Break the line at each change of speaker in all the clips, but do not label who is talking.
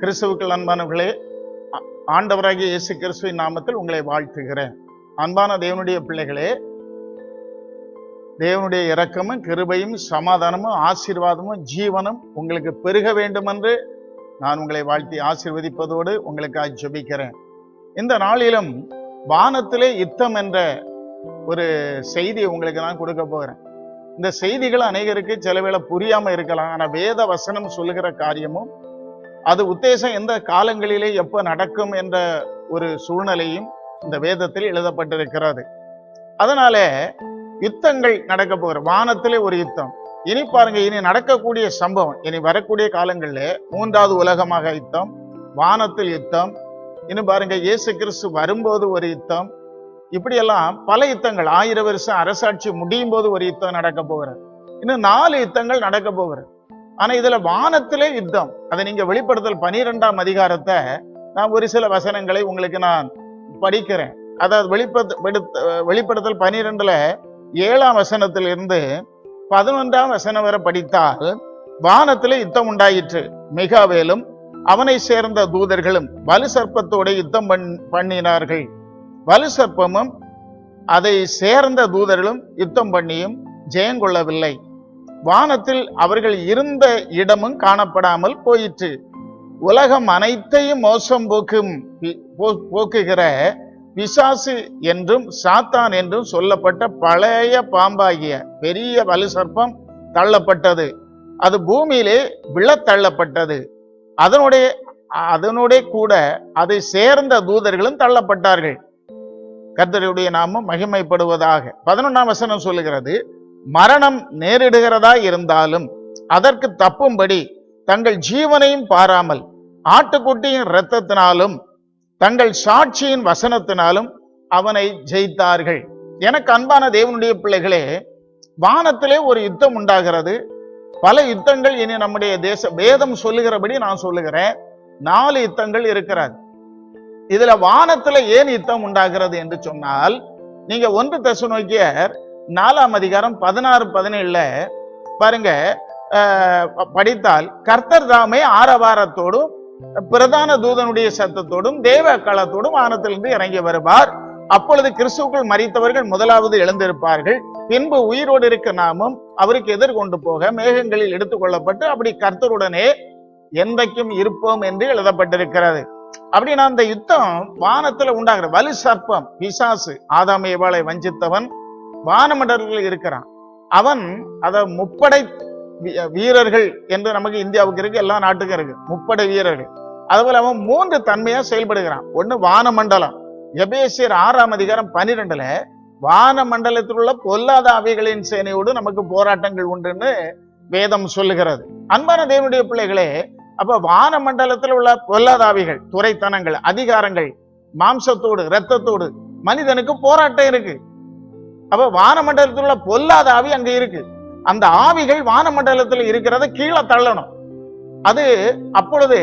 கிறிஸ்துவுக்கள் அன்பானவர்களே ஆண்டவராகிய இயேசு கிறிஸ்துவின் நாமத்தில் உங்களை வாழ்த்துகிறேன். அன்பான தேவனுடைய பிள்ளைகளே தேவனுடைய இரக்கமும் கிருபையும் சமாதானமும் ஆசீர்வாதமும் ஜீவனும் உங்களுக்கு பெருக வேண்டும் என்று நான் உங்களை வாழ்த்தி ஆசீர்வதிப்பதோடு உங்களுக்காக ஜெபிக்கிறேன். இந்த நாளிலும் வானத்திலே யுத்தம் என்ற ஒரு செய்தியை உங்களுக்கு நான் கொடுக்க போகிறேன். இந்த செய்திகள் அநேகருக்கு சில வேளை புரியாம இருக்கலாம். ஆனா வேத வசனம் சொல்லுகிற காரியமும் அது உத்தேசம் எந்த காலங்களிலே எப்ப நடக்கும் என்ற ஒரு சூழ்நிலையும் இந்த வேதத்தில் எழுதப்பட்டிருக்கிறது. அதனால யுத்தங்கள் நடக்க போகிற வானத்திலே ஒரு யுத்தம். இனி பாருங்க இனி நடக்கக்கூடிய சம்பவம். இனி வரக்கூடிய காலங்களில் மூன்றாவது உலகமாக யுத்தம் வானத்தில் யுத்தம் இன்னும் பாருங்க இயேசு கிறிஸ்து வரும்போது ஒரு யுத்தம். இப்படியெல்லாம் பல யுத்தங்கள் ஆயிரம் வருஷம் அரசாட்சி முடியும் போது ஒரு யுத்தம் நடக்க போகிறது இன்னும் நாலு யுத்தங்கள் நடக்க போகிறது ஆனா இதுல வானத்திலே யுத்தம். அதை நீங்க வெளிப்படுத்தல் பனிரெண்டாம் அதிகாரத்தை நான் ஒரு சில வசனங்களை உங்களுக்கு நான் படிக்கிறேன். அதாவது வெளிப்படுத்த வெடுத்த- வெளிப்படுத்தல் பனிரெண்டுல ஏழாம் வசனத்திலிருந்து பதினொன்றாம் வசனம் வரை படித்தால் வானத்திலே யுத்தம் உண்டாயிற்று. மிகாவேலும் அவனை சேர்ந்த தூதர்களும் வலு சர்ப்பத்தோட யுத்தம் பண் பண்ணினார்கள். வலு சர்ப்பமும் அதை சேர்ந்த தூதர்களும் யுத்தம் பண்ணியும் ஜெயங்கொள்ளவில்லை வானத்தில் அவர்கள் இருந்த இடமும் காணப்படாமல் போயிற்று. உலகம் அனைத்தையும் மோசம் போக்கும் போ- போக்குகிற பிசாசு என்றும் சாத்தான் என்றும் சொல்லப்பட்ட பழைய பாம்பாகிய பெரிய வலு சர்ப்பம் தள்ளப்பட்டது. அது பூமியிலே விழத் தள்ளப்பட்டது. அதனுடைய அதனுடைய கூட அதை சேர்ந்த தூதர்களும் தள்ளப்பட்டார்கள். கர்த்தருடைய நாமம் மகிமைப்படுவதாக. பதினொன்றாம் வசனம் சொல்லுகிறது மரணம் நேரிடுகிறதா இருந்தாலும் அதற்கு தப்பும்படி தங்கள் ஜீவனையும் பாராமல் ஆட்டுக்குட்டியின் இரத்தத்தினாலும் தங்கள் சாட்சியின் வசனத்தினாலும் அவனை ஜெயித்தார்கள். எனக்கு அன்பான தேவனுடைய பிள்ளைகளே வானத்திலே ஒரு யுத்தம் உண்டாகிறது. பல யுத்தங்கள் இனி நம்முடைய தேச வேதம் சொல்லுகிறபடி நான் சொல்லுகிறேன். நாலு யுத்தங்கள் இருக்கிறது. இதுல வானத்துல ஏன் யுத்தம் உண்டாகிறது என்று சொன்னால் நீங்க ஒன்று தெசநோக்கியர் நாலாம் அதிகாரம் பதினாறு பதினேழுல பாருங்க படித்தால் கர்த்தர் தாமே ஆரவாரத்தோடும் பிரதான தூதனுடைய சத்தத்தோடும் தேவ களத்தோடும் வானத்திலிருந்து இறங்கி வருவார். அப்பொழுது கிறிஸ்துவுக்குள் மறித்தவர்கள் முதலாவது எழுந்திருப்பார்கள். பின்பு உயிரோடு இருக்க நாமும் அவருக்கு எதிர்கொண்டு போக மேகங்களில் எடுத்துக்கொள்ளப்பட்டு அப்படி கர்த்தருடனே எந்தைக்கும் இருப்போம் என்று எழுதப்பட்டிருக்கிறது. அப்படின்னா அந்த யுத்தம் வானத்துல உண்டாகிற வலு சர்ப்பம் பிசாசு ஆதாமேவாளை வஞ்சித்தவன் வானமண்டலத்தில் இருக்கிறான். அவன் அதை முப்படை வீரர்கள் என்று நமக்கு இந்தியாவுக்கு இருக்கு எல்லா நாட்டுக்கும் இருக்கு. முப்படை வீரர்கள். அதுபோல அவன் மூன்று தன்மையா செயல்படுகிறான். ஒண்ணு வானமண்டலம். எபேசியர் ஆறாம் அதிகாரம் பன்னிரெண்டுல வானமண்டலத்தில் உள்ள பொல்லாத அவைகளின் சேனையோடு நமக்கு போராட்டங்கள் உண்டுன்னு வேதம் சொல்லுகிறது. அன்பான தேவனுடைய பிள்ளைகளே அப்ப வானமண்டலத்தில் உள்ள பொல்லாதாவிகள் துறைத்தனங்கள் அதிகாரங்கள் மாம்சத்தோடு இரத்தத்தோடு மனிதனுக்கு போராட்டம் இருக்கு. அப்ப வானமண்டலத்தில் உள்ள பொல்லாத ஆவி அங்க இருக்கு. அந்த ஆவிகள் வானமண்டலத்தில் இருக்கிறத கீழே தள்ளணும். அது அப்பொழுது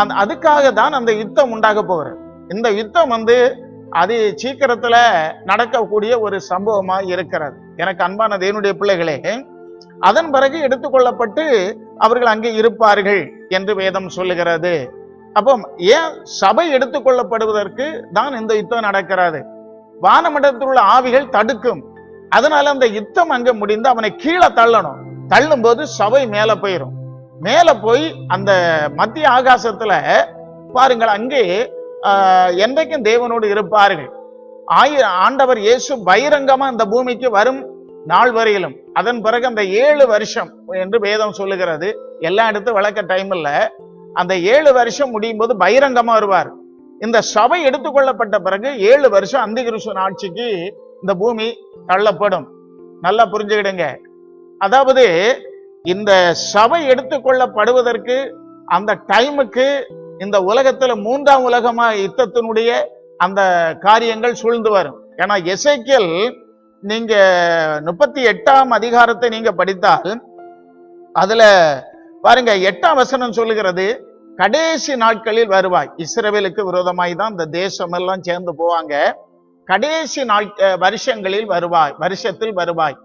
அந்த அதுக்காக தான் அந்த யுத்தம் உண்டாக போகிறது. இந்த யுத்தம் வந்து அது சீக்கிரத்துல நடக்கக்கூடிய ஒரு சம்பவமா இருக்கிறது. எனக்கு அன்பான தேவனுடைய பிள்ளைகளே அதன் பிறகு எடுத்துக்கொள்ளப்பட்டு அவர்கள் அங்கே இருப்பார்கள் என்று வேதம் சொல்லுகிறது. அப்போ ஏன் சபை எடுத்துக்கொள்ளப்படுவதற்கு தான் இந்த யுத்தம் நடக்கிறது? வானமண்டலத்தில் உள்ள ஆவிகள் தடுக்கும். அதனால அந்த யுத்தம் அங்க முடிந்து அவனை கீழே தள்ளணும். தள்ளும் போது சபை மேல போயிரும். மேல போய் அந்த மத்திய ஆகாசத்துல பாருங்கள் அங்கே ஆஹ், என்றைக்கும் தேவனோடு இருப்பார்கள். ஆய ஆண்டவர் இயேசு பகிரங்கமா இந்த பூமிக்கு வரும் நாள் வரையிலும். அதன் பிறகு அந்த ஏழு வருஷம் என்று வேதம் சொல்லுகிறது. எல்லா இடத்தும் வளர்க்க டைம் இல்ல. அந்த ஏழு வருஷம் முடியும் போது பகிரங்கமா வருவார். இந்த சபை எடுத்துக்கொள்ளப்பட்ட பிறகு ஏழு வருஷம் அந்திகிருஷ்ணன் ஆட்சிக்கு இந்த பூமி தள்ளப்படும். நல்லா புரிஞ்சுக்கிடுங்க. அதாவது இந்த சபை எடுத்துக்கொள்ளப்படுவதற்கு அந்த டைமுக்கு இந்த உலகத்துல மூன்றாம் உலகமா யுத்தத்தினுடைய அந்த காரியங்கள் சூழ்ந்து வரும். ஏன்னா எசைக்கியல் நீங்க முப்பத்தி எட்டாம் அதிகாரத்தை நீங்க படித்தால் அதுல பாருங்க எட்டாம் வசனம் சொல்லுகிறது கடைசி நாட்களில் வருவாய். இஸ்ரவேலுக்கு விரோதமாய் தான் இந்த தேசம் எல்லாம் சேர்ந்து போவாங்க. கடைசி நாள் வருஷங்களில் வருவாய். வருஷத்தில் வருவாய்.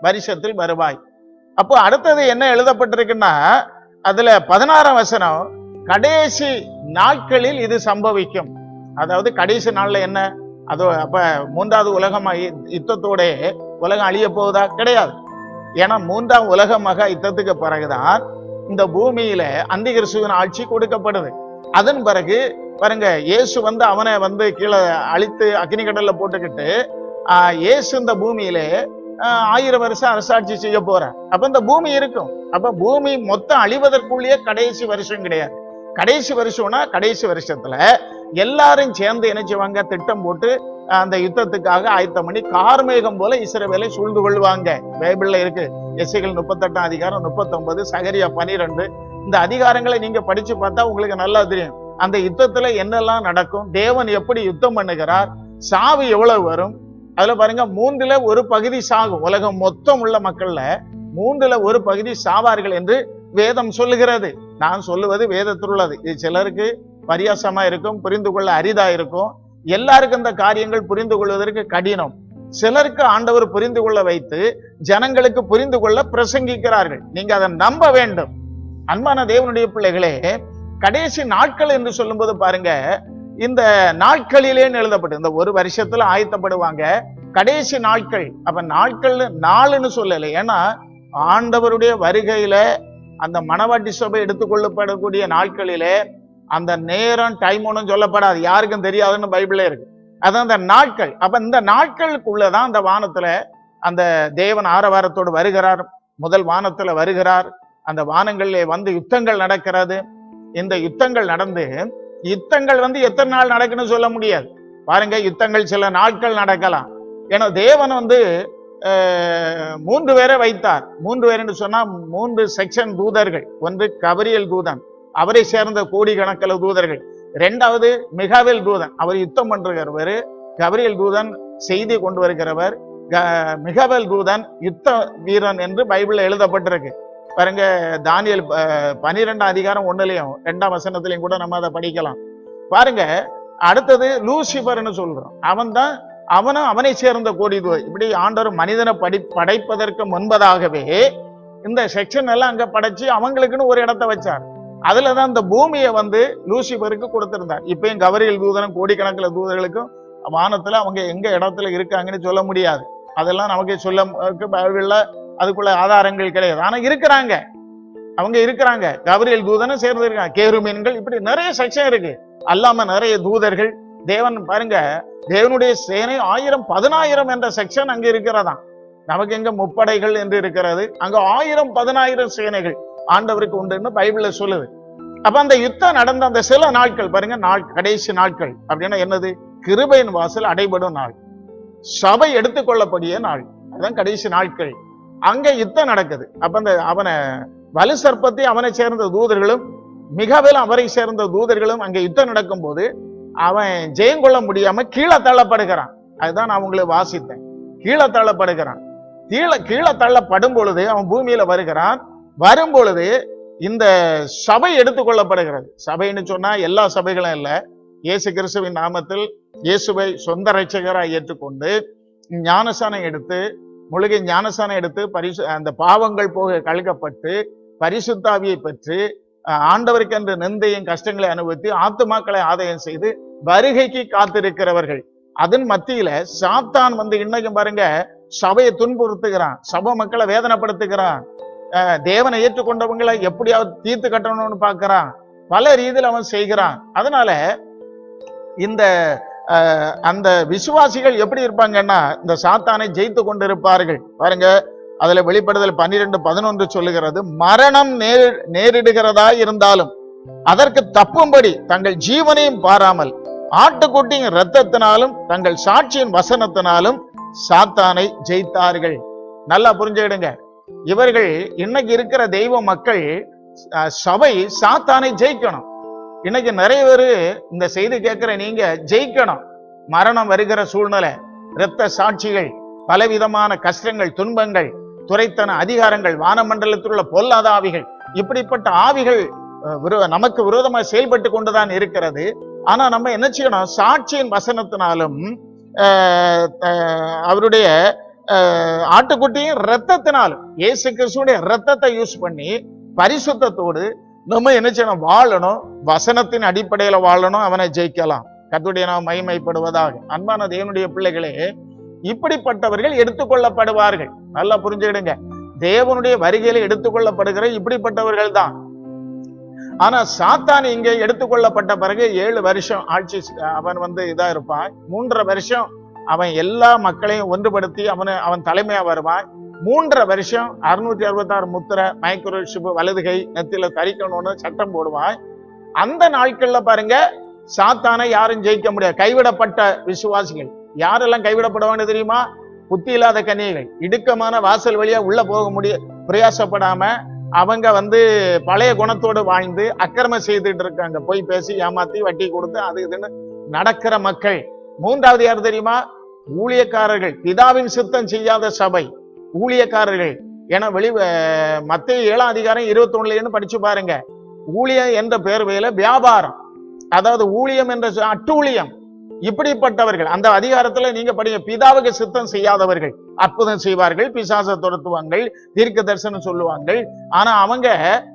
வருஷத்தில் வருவாய். அப்போ அடுத்தது என்ன எழுதப்பட்டிருக்குன்னா அதுல பதினாறாம் வசனம் கடைசி நாட்களில் இது சம்பவிக்கும். அதாவது கடைசி நாள்ல என்ன? அது அப்ப மூன்றாவது உலகம் யுத்தத்தோட உலகம் அழிய போவதா கிடையாது. ஏன்னா மூன்றாம் உலக மகா யுத்தத்துக்கு பிறகுதான் இந்த பூமியில அந்திகிறிஸ்துவின் ஆட்சி கொடுக்கப்படுது. அதன் பிறகு பாருங்க இயேசு வந்து அவனை வந்து கீழே அழித்து அக்னி கடல்ல போட்டுக்கிட்டு இயேசு இந்த பூமியில ஆயிரம் வருஷம் அரசாட்சி செய்ய போற அப்ப இந்த பூமி இருக்கும். அப்ப பூமி மொத்தம் அழிவதற்குள்ளேயே கடைசி வருஷம் கிடையாது. கடைசி வருஷம்னா கடைசி வருஷத்துல எல்லாரும் சேர்ந்து இணைச்சுவாங்க திட்டம் போட்டு அந்த யுத்தத்துக்காக ஆயத்தம் பண்ணி கார்மேகம் போல இஸ்ரவேலை சூழ்ந்து கொள்வாங்க. பைபிள்ல இருக்கு. எசைகள் முப்பத்தெட்டாம் அதிகாரம் முப்பத்தொன்பது சகரியா பனிரெண்டு. இந்த அதிகாரங்களை நீங்க படிச்சு பார்த்தா உங்களுக்கு நல்லா தெரியும். அந்த யுத்தத்துல என்னெல்லாம் நடக்கும்? தேவன் எப்படி யுத்தம் பண்ணுகிறார்? சாவு எவ்வளவு வரும்? அதுல பாருங்க மூன்றுல ஒரு பகுதி சாகும் உலகம் மொத்தம் உள்ள மக்கள்ல மூன்றுல ஒரு பகுதி சாவார்கள் என்று வேதம் சொல்லுகிறது. நான் சொல்லுவது வேதத்தில் உள்ளது. இது சிலருக்கு பரியாசமா இருக்கும் புரிந்து கொள்ள அரிதா இருக்கும். எல்லாருக்கும் இந்த காரியங்கள் புரிந்து கொள்வதற்கு கடினம். சிலருக்கு ஆண்டவர் புரிந்து கொள்ள வைத்து ஜனங்களுக்கு புரிந்து கொள்ள பிரசங்கிக்கிறார்கள். நீங்க அதை நம்ப வேண்டும். அன்பான தேவனுடைய பிள்ளைகளே கடைசி நாட்கள் என்று சொல்லும்போது பாருங்க இந்த நாட்களிலே எழுதப்பட்டு இந்த ஒரு வருஷத்துல ஆயத்தப்படுவாங்க. கடைசி நாட்கள் அப்ப நாட்கள் நாளுன்னு சொல்லலை. ஏன்னா ஆண்டவருடைய வருகையில அந்த மணவாட்டி சபை எடுத்துக்கொள்ளப்படக்கூடிய நாட்களிலே அந்த நேரம் டைம் ஒன்றும் சொல்லப்படாது. யாருக்கும் தெரியாதுன்னு பைபிளே இருக்கு. அதான் அந்த நாட்கள். அப்ப இந்த நாட்களுக்குள்ளதான் அந்த வானத்துல அந்த தேவன் ஆரவாரத்தோடு வருகிறார். முதல் வானத்துல வருகிறார். அந்த வானங்களிலே வந்து யுத்தங்கள் நடக்கிறது. இந்த யுத்தங்கள் நடந்து யுத்தங்கள் வந்து எத்தனை நாள் நடக்குன்னு சொல்ல முடியாது. பாருங்க யுத்தங்கள் சில நாட்கள் நடக்கலாம். ஏன்னா தேவன் வந்து மூன்று பேரை வைத்தார். மூன்று பேர் என்று சொன்னா மூன்று செக்ஷன் தூதர்கள். ஒன்று கபரியல் தூதன். அவரை சேர்ந்த கோடிக்கணக்கில் தூதர்கள். ரெண்டாவது மிகாவேல் தூதன். அவர் யுத்தம் பண்றவர். கபரியல் தூதன் செய்தி கொண்டு வருகிறவர். க- மிகாவேல் தூதன் யுத்த வீரன் என்று பைபிள்ல எழுதப்பட்டிருக்கு. பாருங்க தானியல் பனிரெண்டாம் அதிகாரம் ஒன்றுலையும் ரெண்டாம் வசனத்திலையும் கூட நம்ம அதை படிக்கலாம். பாருங்க அடுத்தது லூசிபர்னு சொல்றோம். அவன் தான் அவனும் அவனை சேர்ந்த கோடி இப்படி ஆண்டவர் மனிதனை படி படைப்பதற்கு முன்பதாகவே இந்த செக்ஷன் எல்லாம் அங்க படைச்சு அவங்களுக்குன்னு ஒரு இடத்த வச்சார். அதுலதான் இந்த பூமியை வந்து லூசிபருக்கு கொடுத்திருந்தார். இப்பயும் கவரியல் தூதனும் கோடிக்கணக்கில் தூதர்களுக்கும் வானத்துல அவங்க எங்க இடத்துல இருக்காங்கன்னு சொல்ல முடியாது. அதெல்லாம் நமக்கு சொல்ல பைபிள்ல அதுக்குள்ள ஆதாரங்கள் கிடையாது. ஆனா இருக்கிறாங்க. அவங்க இருக்கிறாங்க. கபரியல் தூதனும் சேர்ந்து இருக்காங்க. கேருமீன்கள் இப்படி நிறைய செக்ஷன் இருக்கு. அல்லாம நிறைய தூதர்கள். தேவன் பாருங்க தேவனுடைய சேனை ஆயிரம் பதினாயிரம் என்ற செக்ஷன் அங்க இருக்கிறதாம். நமக்கு எங்க முப்படைகள் என்று இருக்கிறது. அங்க ஆயிரம் பதினாயிரம் சேனைகள். ஆண்டவருக்கு உண்டுன்னு பைபிள்ல சொல்லுது. அப்ப அந்த யுத்தம் நடந்த அந்த சில நாட்கள் பாருங்க நாள் கடைசி நாட்கள் அப்படின்னா என்னது? கிருபையின் வாசல் அடைபடும் நாள். சபை எடுத்துக்கொள்ளப்படிய நாள். அதுதான் கடைசி நாட்கள். அங்க யுத்தம் நடக்குது. அப்ப அந்த அவனை வலு சர்ப்பத்தை அவனை சேர்ந்த தூதர்களும் மிகவும் அவரை சேர்ந்த தூதர்களும் அங்க யுத்தம் நடக்கும் போது அவன் ஜெயம் கொள்ள முடியாம கீழே தள்ளப்படுகிறான். அதுதான் நான் உங்களை வாசித்தேன். கீழே தள்ளப்படுகிறான். கீழே கீழே தள்ளப்படும் பொழுது அவன் பூமியில வருகிறான். வரும் பொழுது இந்த சபை எடுத்துக்கொள்ளப்படுகிறது. சபைன்னு சொன்னா எல்லா சபைகளும் இல்ல. இயேசு கிறிஸ்துவின் நாமத்தில் இயேசுவை சொந்த ரட்சகராக ஏற்றுக்கொண்டு ஞானசானம் எடுத்து முழுகை ஞானசானம் எடுத்து பரிசு அந்த பாவங்கள் போக கழுகப்பட்டு பரிசுத்தாவியை பெற்று ஆண்டவருக்கென்று நிந்தையும் கஷ்டங்களை அனுபவித்து ஆத்துமாக்களை ஆதாயம் செய்து வருகைக்கு காத்திருக்கிறவர்கள். அதன் மத்தியில சாத்தான் வந்து இன்னைக்கும் பாருங்க சபையை துன்புறுத்துகிறான். சபை மக்களை வேதனைப்படுத்துகிறான். தேவனை ஏற்றுக்கொண்டவங்களை எப்படியாவது தீர்த்து கட்டணும்னு பார்க்கிறான். பல ரீதியில் அவன் செய்கிறான். அதனால இந்த அஹ், அந்த விசுவாசிகள் எப்படி இருப்பாங்கன்னா இந்த சாத்தானை ஜெயித்து கொண்டிருப்பார்கள். பாருங்க அதுல வெளிப்படுதல் பன்னிரெண்டு பதினொன்று சொல்லுகிறது மரணம் நேரி நேரிடுகிறதா இருந்தாலும் அதற்கு தப்பும்படி தங்கள் ஜீவனையும் பாராமல் ஆட்டுக்குட்டியின் ரத்தத்தினாலும் தங்கள் சாட்சியின் வசனத்தினாலும் சாத்தானை ஜெயித்தார்கள். நல்லா புரிஞ்சுக்கிடுங்க. இவர்கள் இன்னைக்கு இருக்கிற தெய்வ மக்கள் சபை சாத்தானை ஜெயிக்கணும். இன்னைக்கு நிறைய பேர் இந்த செய்தி கேட்கிற நீங்க ஜெயிக்கணும். மரணம் வருகிற சூழ்நிலை இரத்த சாட்சிகள் பலவிதமான கஷ்டங்கள் துன்பங்கள் துறைத்தன அதிகாரங்கள் வானமண்டலத்தில் உள்ள பொல்லாத ஆவிகள் இப்படிப்பட்ட ஆவிகள் நமக்கு விரோதமாக செயல்பட்டு கொண்டுதான் இருக்கிறது. ஆனா நம்ம என்ன செய்யணும்? சாட்சியின் வசனத்தினாலும் அவருடைய ஆட்டுக்குட்டியும் ரத்தத்தினால் ஏசு இயேசு கிறிஸ்துடைய ரத்தத்தை யூஸ் பண்ணி பரிசுத்தத்தோடு நம்ம என்ன செய்யணும்? வாழணும். வசனத்தின் அடிப்படையில வாழணும். அவனை ஜெயிக்கலாம். கத்துடைய நாம் மகிமைப்படுவதாக. அன்பான தேவனுடைய பிள்ளைகளே இப்படிப்பட்டவர்கள் எடுத்துக்கொள்ளப்படுவார்கள். நல்லா புரிஞ்சுக்கிடுங்க. தேவனுடைய வருகையில எடுத்துக்கொள்ளப்படுகிற இப்படிப்பட்டவர்கள் தான். ஆனா சாத்தான் இங்க எடுத்துக்கொள்ளப்பட்ட பிறகு ஏழு வருஷம் ஆட்சி அவன் வந்து இதா இருப்பான். மூன்றரை வருஷம் அவன் எல்லா மக்களையும் ஒன்றுபடுத்தி அவனை அவன் தலைமையா வருவான். மூன்றரை வருஷம் அறுநூற்றி அறுபத்தாறு முத்திரை மைக்ரோஷிப் வலதுகை நெத்தில தரிக்கணும்னு சட்டம் போடுவான். அந்த நாட்கள்ல பாருங்க சாத்தானை யாரும் ஜெயிக்க முடியாது. கைவிடப்பட்ட விசுவாசிகள். யாரெல்லாம் கைவிடப்படுவான்னு தெரியுமா? புத்தி இல்லாத கன்னிகைகள். இடுக்கமான வாசல் வழியா உள்ள போக முடிய பிரயாசப்படாம அவங்க வந்து பழைய குணத்தோடு வாழ்ந்து அக்கிரம செய்துட்டு இருக்காங்க. போய் பேசி ஏமாத்தி வட்டி கொடுத்து அது இதுன்னு நடக்கிற மக்கள். மூன்றாவது யார் தெரியுமா? ஊழியக்காரர்கள் பிதாவின் சித்தம் செய்யாத சபை. ஊழியக்காரர்கள். என வெளி மத்திய ஏழாம் அதிகாரம் இருபத்தி ஒண்ணுலன்னு படிச்சு பாருங்க. ஊழியம் என்ற பேர்வையில வியாபாரம். அதாவது ஊழியம் என்ற அட்டூழியம். இப்படிப்பட்டவர்கள் அந்த அதிகாரத்துல நீங்க படிங்க பிதாவுக்கு சித்தம் செய்யாதவர்கள். அற்புதம் செய்வார்கள் பிசாச துரத்துவாங்கள் தீர்க்க தரிசனம் சொல்லுவாங்கள். ஆனா அவங்க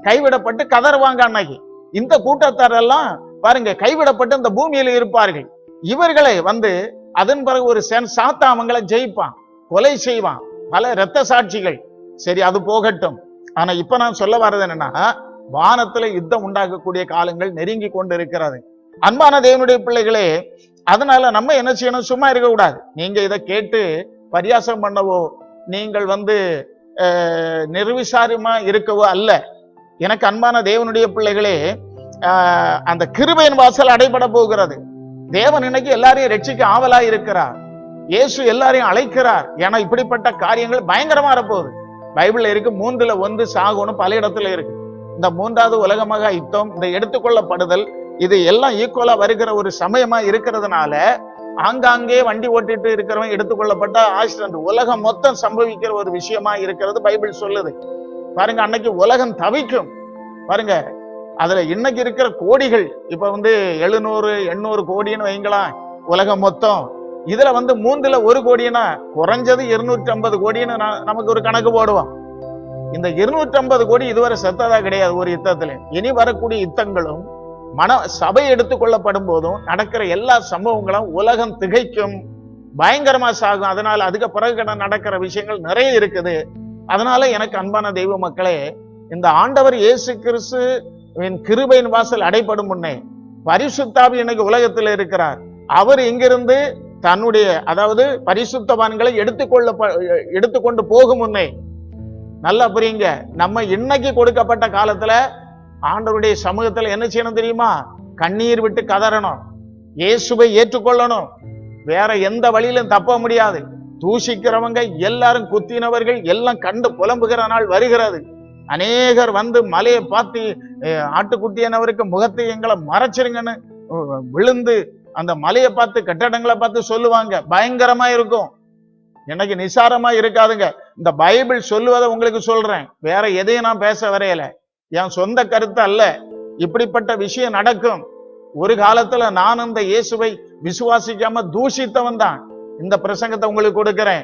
கைவிடப்பட்டு கதறுவாங்க அன்னைக்கு. இந்த கூட்டத்தாரெல்லாம் பாருங்க கைவிடப்பட்டு இந்த பூமியில இருப்பார்கள். இவர்களை வந்து அதன் பிறகு ஒரு சென் சாத்தா அவங்களை ஜெயிப்பான் கொலை செய்வான். பல இரத்த சாட்சிகள். சரி அது போகட்டும். ஆனா இப்ப நான் சொல்ல வர்றது என்னன்னா வானத்துல யுத்தம் உண்டாக்கக்கூடிய காலங்கள் நெருங்கி கொண்டு இருக்கிறது அன்பான தேவனுடைய பிள்ளைகளே அதனால நம்ம என்ன செய்யணும்? சும்மா இருக்க கூடாது நீங்க இதை கேட்டு பரியாசம் பண்ணவோ நீங்கள் வந்து நிர்விசாரியமா இருக்கவோ அல்ல. எனக்கு அன்பான தேவனுடைய பிள்ளைகளே அந்த கிருபையின் வாசல் அடைபட போகிறது. தேவன் இன்னைக்கு எல்லாரையும் ரட்சிக்க ஆவலா இருக்கிறார். இயேசு எல்லாரையும் அழைக்கிறார். ஏன்னா இப்படிப்பட்ட காரியங்கள் பயங்கரமா இருப்போகுது பைபிள்ல இருக்கு மூன்றுல ஒன்று சாகுன்னு பல இடத்துல இருக்கு. இந்த மூன்றாவது உலகமாக யுத்தம் இந்த எடுத்துக்கொள்ளப்படுதல் இது எல்லாம் ஈக்குவலா வருகிற ஒரு சமயமா இருக்கிறதுனால ஆங்காங்கே வண்டி ஓட்டிட்டு இருக்கிறவன் எடுத்துக்கொள்ளப்பட்ட ஆக்சிடென்ட் உலகம் மொத்தம் சம்பவிக்கிற ஒரு விஷயமா இருக்கிறது பைபிள் சொல்லுது. பாருங்க அன்னைக்கு உலகம் தவிக்கும். பாருங்க அதுல இன்னைக்கு இருக்கிற கோடிகள் இப்ப வந்து எழுநூறு எண்ணூறு கோடின்னு வைங்களாம் உலகம் மொத்தம். இதுல வந்து மூன்றுல ஒரு கோடினா குறைஞ்சது இருநூற்றி ஐம்பது கோடின்னு நமக்கு ஒரு கணக்கு போடுவோம். இந்த இருநூற்றி ஐம்பது கோடி இதுவரை செத்ததா கிடையாது ஒரு யுத்தத்துல. இனி வரக்கூடிய யுத்தங்களும் மன சபை எடுத்துக்கொள்ளப்படும் போதும் நடக்கிற எல்லா சம்பவங்களும் உலகம் திகைக்கும் பயங்கரமா சாகும். அதனால அதுக்கு பிறகு நடக்கிற விஷயங்கள் நிறைய இருக்குது. அதனால எனக்கு அன்பான தெய்வ மக்களே இந்த ஆண்டவர் இயேசு கிறிஸ்து என் கிருபையின் வாசல் அடைப்படும் முன்னே பரிசுத்தாவி இன்னைக்கு உலகத்தில் இருக்கிறார். அவர் இங்கிருந்து தன்னுடைய அதாவது பரிசுத்தவான்களை எடுத்துக்கொள்ள எடுத்துக்கொண்டு போகும் முன்னே நல்லா புரியுங்க நம்ம இன்னைக்கு கொடுக்கப்பட்ட காலத்துல ஆண்டவருடைய சமூகத்துல என்ன செய்யணும் தெரியுமா? கண்ணீர் விட்டு கதறணும் இயேசுவை ஏற்றுக்கொள்ளணும். வேற எந்த வழியிலும் தப்ப முடியாது. தூஷிக்கிறவங்க எல்லாரும் குத்தினவர்கள் எல்லாம் கண்டு புலம்புகிற நாள் வருகிறது. அநேகர் வந்து மலையை பார்த்து ஆட்டுக்குட்டியானவருக்கு முகத்தை எங்களை மறைச்சிருங்கன்னு விழுந்து அந்த மலையை பார்த்து கட்டடங்களை பார்த்து சொல்லுவாங்க. பயங்கரமா இருக்கும். எனக்கு நிசாரமா இருக்காதுங்க. இந்த பைபிள் சொல்லுவதை உங்களுக்கு சொல்றேன். வேற எதையும் நான் பேச வரையல. என் சொந்த கருத்து அல்ல. இப்படிப்பட்ட விஷயம் நடக்கும். ஒரு காலத்துல நான் இந்த இயேசுவை விசுவாசிக்காம தூஷித்தவன் தான். இந்த பிரசங்கத்தை உங்களுக்கு கொடுக்கிறேன்.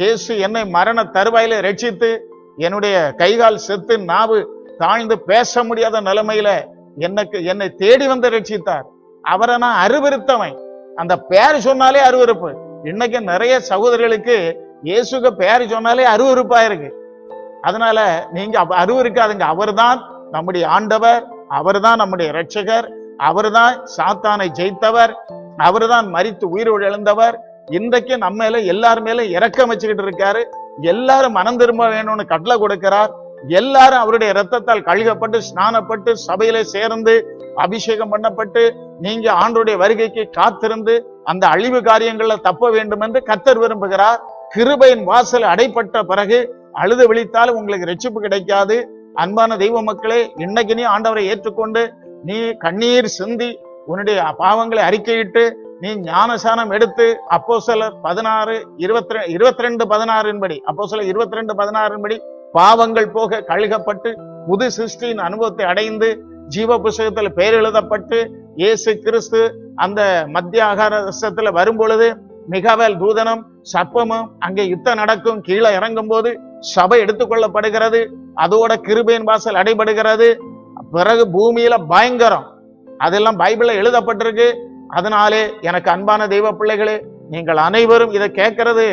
இயேசு என்னை மரண தருவாயில ரட்சித்து என்னுடைய கைகால் செத்து நாவு தாழ்ந்து பேச முடியாத நிலைமையில எனக்கு என்னை தேடி வந்து ரட்சித்தார். அவரை நான் அருவருத்தவன். அந்த பேர் சொன்னாலே அருவருப்பு. இன்னைக்கு நிறைய சகோதரர்களுக்கு இயேசுக்கு பேர் சொன்னாலே அருவருப்பா இருக்கு. அதனால நீங்க அப்ப அவர் அவர்தான் நம்முடைய ஆண்டவர் அவர் தான் நம்முடைய ரட்சகர் அவர் தான் சாத்தானை ஜெயித்தவர் அவர்தான் மறித்து உயிரோடு எழுந்தவர் இன்றைக்கு நம்ம மேல எல்லார் மேல இறக்கம் வச்சுக்கிட்டு இருக்காரு. எல்லாரும் மனம் திரும்ப வேணும்னு கட்டளை கொடுக்கிறார். எல்லாரும் அவருடைய இரத்தத்தால் கழுகப்பட்டு ஸ்நானப்பட்டு சபையில சேர்ந்து அபிஷேகம் பண்ணப்பட்டு நீங்க ஆண்டுடைய வருகைக்கு காத்திருந்து அந்த அழிவு காரியங்கள்ல தப்ப வேண்டும் என்று கத்தர் விரும்புகிறார். கிருபையின் வாசல் அடைப்பட்ட பிறகு அழுது விழித்தாலும் உங்களுக்கு ரட்சிப்பு கிடைக்காது. அன்பான தெய்வ மக்களே இன்னைக்கு நீ ஆண்டவரை ஏற்றுக்கொண்டு நீ கண்ணீர் சிந்தி உன்னுடைய பாவங்களை அறிக்கையிட்டு நீ ஞானசானம் எடுத்து அப்போ சிலர் பதினாறு இருபத்தி இருபத்தி ரெண்டு பதினாறின் படி அப்போ சிலர் இருபத்தி ரெண்டு பதினாறின் படி பாவங்கள் போக கழுகப்பட்டு புது சிருஷ்டியின் அனுபவத்தை அடைந்து ஜீவ புஸ்தகத்தில் பெயர் எழுதப்பட்டு இயேசு கிறிஸ்து அந்த மத்திய ஆகாரத்துல வரும் பொழுது மிகவல் தூதனம் சப்பமும் அங்கே யுத்தம் நடக்கும் கீழே இறங்கும் போது சபை எடுத்துக்கொள்ளப்படுகிறது அதோட கிருபையின் வாசல் அடைபடுகிறது பிறகு பூமியில பயங்கரம். அதெல்லாம் பைபிள்ல எழுதப்பட்டிருக்கு அதனாலே எனக்கு அன்பான தெய்வ பிள்ளைகளே நீங்கள் அனைவரும் இதை கேட்கறது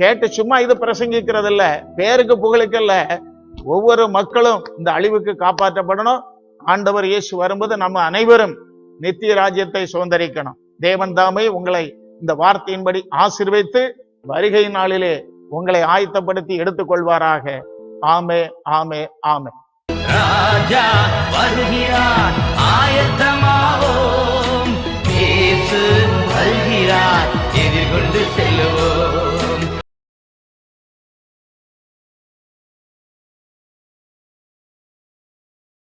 கேட்டு சும்மா இது பிரசங்கிக்கிறது இல்ல பேருக்கு புகழுக்கு இல்ல ஒவ்வொரு மக்களும் இந்த அழிவுக்கு காப்பாற்றப்படணும். ஆண்டவர் இயேசு வரும்போது நம்ம அனைவரும் நித்திய ராஜ்யத்தை சுதந்திரிக்கணும். தேவன் தாமே உங்களை இந்த வார்த்தையின்படி ஆசிர்வைத்து வருகை நாளிலே உங்களை ஆயத்தப்படுத்தி எடுத்துக்கொள்வாராக. ஆமே ஆமே ஆமே
ராஜா வருகிறார். ஆயத்தம் இயேசு வருகிறார் எதிர்கொண்டு செல்லும்